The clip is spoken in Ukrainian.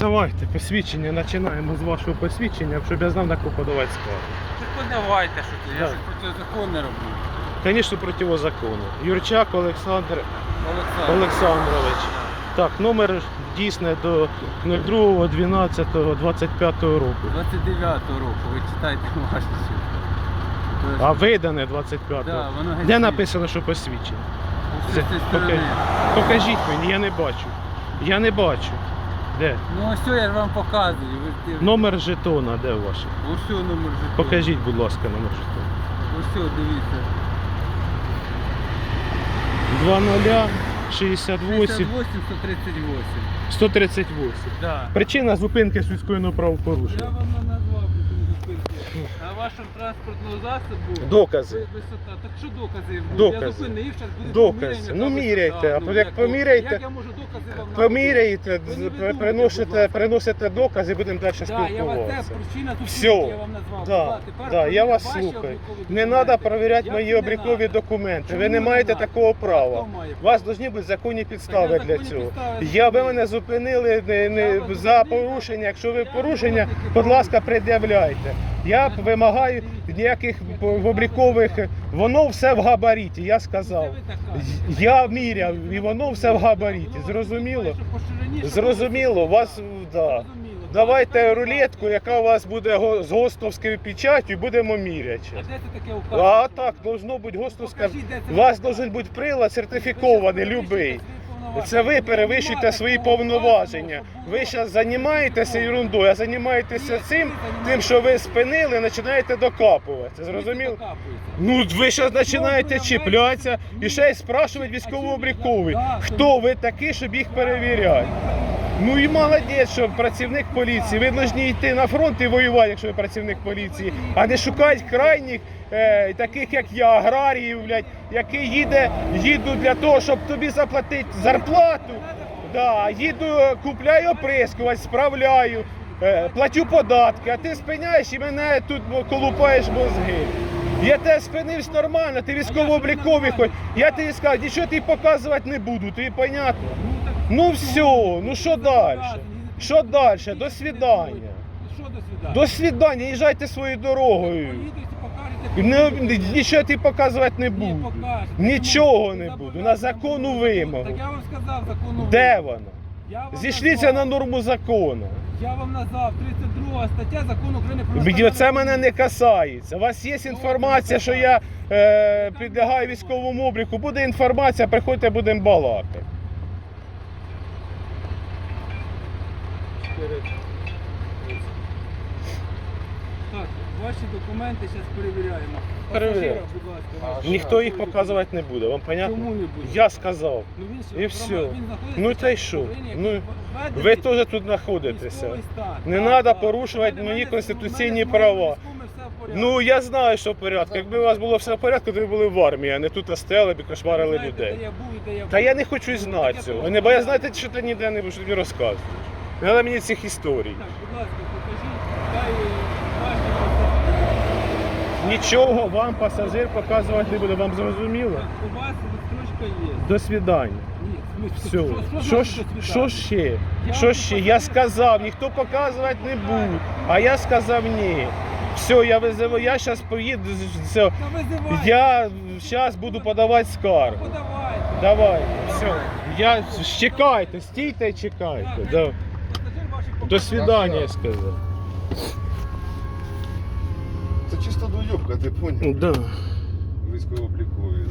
Давайте, посвідчення, починаємо з вашого посвідчення, щоб я знав, на кого подавати скаргу. Так подавайте, що ти, я Так. ж проти закону роблю. Звісно, противозаконно. Юрчак Олександр Олександр. Олександрович. Так, номер дійсне до 02.12.25 року. 29-го року, ви читайте ваші. А видане 25-го. Да, воно Де написано, що посвідчення? Покажіть мені, я не бачу. Я не бачу. Де? Ну ось я ж вам показую. Ви, ти... Номер жетона, де ваш? Ось номер жетону. Покажіть, будь ласка, номер жетона. Ось дивіться. 2068 68 138. 138. Да. Причина зупинки сільського Я правопорушення. вам назвав причину вашому транспортному засобу Докази. висота. Так що докази? будуть? Докази. Я зупинив, зараз буде Докази. поміряння, Ну, міряйте, а Ну, як як- поміряєте, Як я можу докази вам Поміряєте, Ви не видумуйте, приносите, будь ласка. приносите докази, будемо далі Да, я вас це спілкуватися. причина тут Все. я вам назвав. Да, тепер да, я вас ваші слухаю. облікові Не документи. треба перевіряти Як мої це не облікові надо? документи. Чому Ви не не маєте надо? такого Хто права. має У вас повинні бути законні підстави для законні цього. підстави Я ви зупинив. мене зупинили не, Я не вас за зупинив. порушення. Якщо ви порушення, будь ласка, пред'являйте. Я вимагаю ніяких облікових. Воно все в габаріті, я сказав. кажете. Я міряв, і воно все в габаріті. Зрозуміло? Зрозуміло, вас да. Давайте рулетку, яка у вас буде з гостовською печаттю, і будемо міряти. А де це таке указано? А так, должно бути гостовська. У вас указано. бути прилад сертифікований, любий. Це ви перевищуєте свої повноваження. Ви зараз займаєтеся ерундою, а займаєтеся цим, тим, що ви спинили, починаєте докапуватися. Зрозуміло? Ну, ви зараз починаєте чіплятися і ще й спрашувати військову військово-обліковий. Хто ви такий, щоб їх перевіряти? Ну і молодець, що працівник поліції. Ви повинні йти на фронт і воювати, якщо ви працівник поліції, а не шукати крайніх, е, таких як я, аграріїв, блядь, які їде, їду для того, щоб тобі заплатити зарплату. Да, їду, купляю оприскувач, справляю, е, платю податки, а ти спиняєш і мене тут колупаєш мозги. Я тебе спинився нормально, ти військово-обліковий хоч. Я тобі сказав, нічого тобі показувати не буду, тобі понятно? Ну, Ну все, ну що далі? Що далі? До свидання. Що до свидання, їжджайте своєю дорогою. Поїдете, покажете. Не, нічого ти показувати не Ні, буду. покажете. Нічого не буду. На законну вимогу. Так я вам сказав законну Де вимогу. воно? Зійшліться на норму закону. Я вам назвав 32 стаття закону України про національну Це мене не касається. У вас є інформація, що я е, підлягаю військовому обліку. Буде інформація, приходьте, будемо балакати. Так, ваші документи зараз перевіряємо. Перевіряємо. Пасажира, будь ласка, ваші. Ніхто їх показувати не буде, вам понятно? Чому не буде? Я сказав. Ну, він ж І все. він знаходиться Ну, та й в що? Україні, Ну, як Ви теж тут знаходитеся. військовий стан. Не Так, треба так. порушувати мене- мої мене- конституційні мене з права. військовими все в порядку. Ну я знаю, що в порядку. Якби у вас було все в порядку, то ви були в армії, а не тут стояли б і кошмарили Знаєте, людей. Де я був і де я Та був. я не хочу й знати цього. Не, бо я знаєте, що ти ніде не будеш мені розказувати. Не треба мені цих історій. Так, будь ласка, покажіть, хай. Нічого вам пасажир показувати не буде, вам зрозуміло? У вас відстрочка є. До свидання. Ні, Все. що, ж- що ще? Я Що ще? Я сказав, ніхто показувати не буде. А я сказав ні. Все, я визиваю, я зараз поїду. Все. Та визивайте. Я зараз буду подавати скаргу. Подавайте. Давай, все. Я чекайте, стійте і чекайте. Да. До свидания, я сказав. Це чисто доїбка, ты понял? Да. Військово облікові.